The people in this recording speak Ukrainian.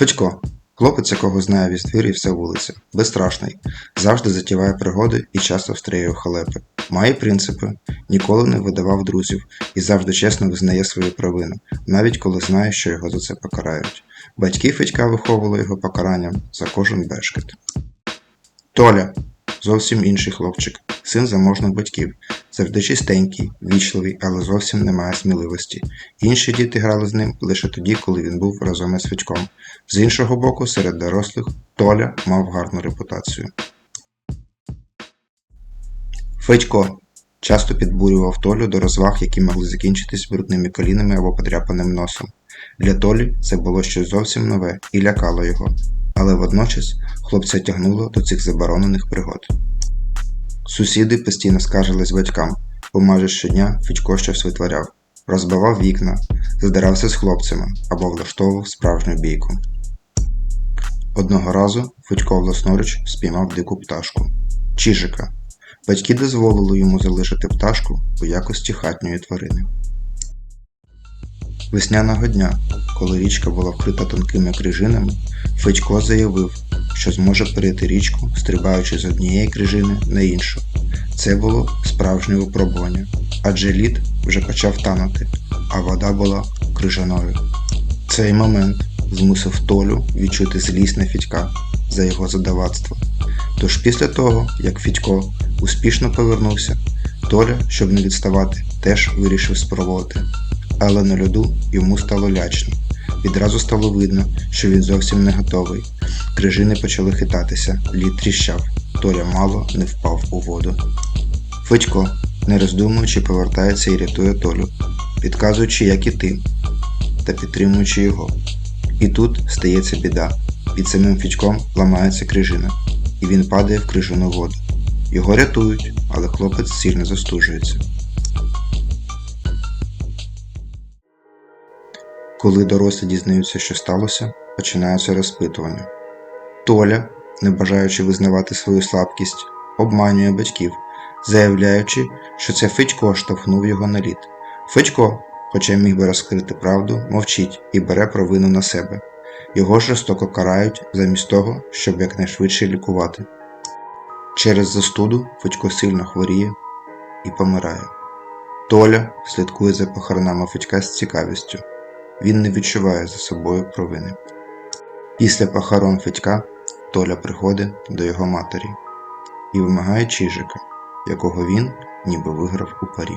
Федько. Хлопець, якого знає двір і вся вулиця. Безстрашний. Завжди затіває пригоди і часто встряє у халепи. Має принципи, ніколи не видавав друзів і завжди чесно визнає свою провину, навіть коли знає, що його за це покарають. Батьки Федька виховували його покаранням за кожен бешкет. Толя зовсім інший хлопчик, син заможних батьків, завжди чистенький, вічливий, але зовсім не має сміливості. Інші діти грали з ним лише тоді, коли він був разом із Федьком. З іншого боку, серед дорослих Толя мав гарну репутацію. Федько часто підбурював Толю до розваг, які могли закінчитись брудними колінами або подряпаним носом. Для Толі це було щось зовсім нове і лякало його, але водночас хлопця тягнуло до цих заборонених пригод. Сусіди постійно скаржились батькам, бо майже щодня Федько щось витворяв, розбивав вікна, здирався з хлопцями або влаштовував справжню бійку. Одного разу Федько власноруч спіймав дику пташку Чижика. Батьки дозволили йому залишити пташку у якості хатньої тварини. Весняного дня, коли річка була вкрита тонкими крижинами, Федько заявив, що зможе перейти річку, стрибаючи з однієї крижини на іншу. Це було справжнє випробування, адже лід вже почав танути, а вода була крижаною. Цей момент змусив Толю відчути злість на Федька за його задавацтво. Тож після того, як Федько успішно повернувся, Толя, щоб не відставати, теж вирішив спробувати. Але на льоду йому стало лячно. Відразу стало видно, що він зовсім не готовий. Крижини почали хитатися, лід тріщав. Толя мало не впав у воду. Федько, не роздумуючи, повертається і рятує Толю, підказуючи, як іти, та підтримуючи його. І тут стається біда. Під самим Федьком ламається крижина, і він падає в крижану воду. Його рятують, але хлопець сильно застужується. Коли дорослі дізнаються, що сталося, починається розпитування. Толя, не бажаючи визнавати свою слабкість, обманює батьків, заявляючи, що це Федько штовхнув його на лід. Федько, хоча міг би розкрити правду, мовчить і бере провину на себе. Його жорстоко карають замість того, щоб якнайшвидше лікувати. Через застуду Федько сильно хворіє і помирає. Толя слідкує за похоронами Федька з цікавістю. Він не відчуває за собою провини. Після похорон Федька Толя приходить до його матері і вимагає чижика, якого він ніби виграв у парі.